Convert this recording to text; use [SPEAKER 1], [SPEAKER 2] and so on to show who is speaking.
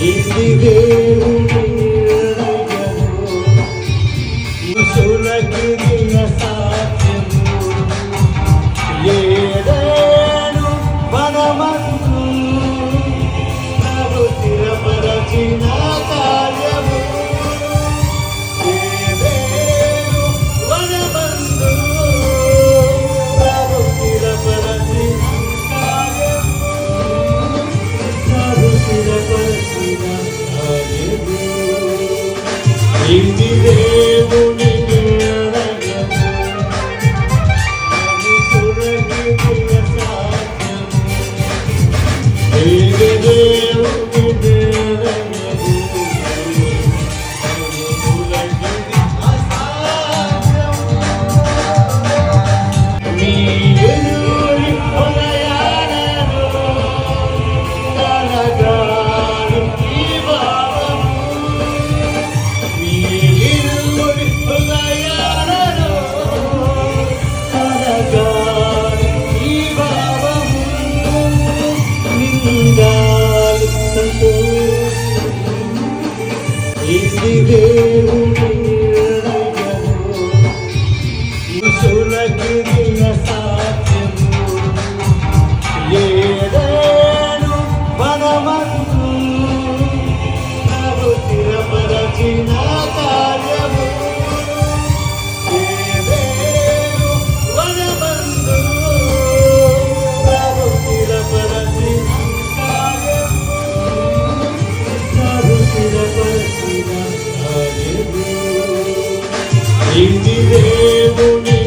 [SPEAKER 1] Y no solo que tengas a ఇది దేవుని నిర్ణయము. ఇది దేవుని I'm దేవుని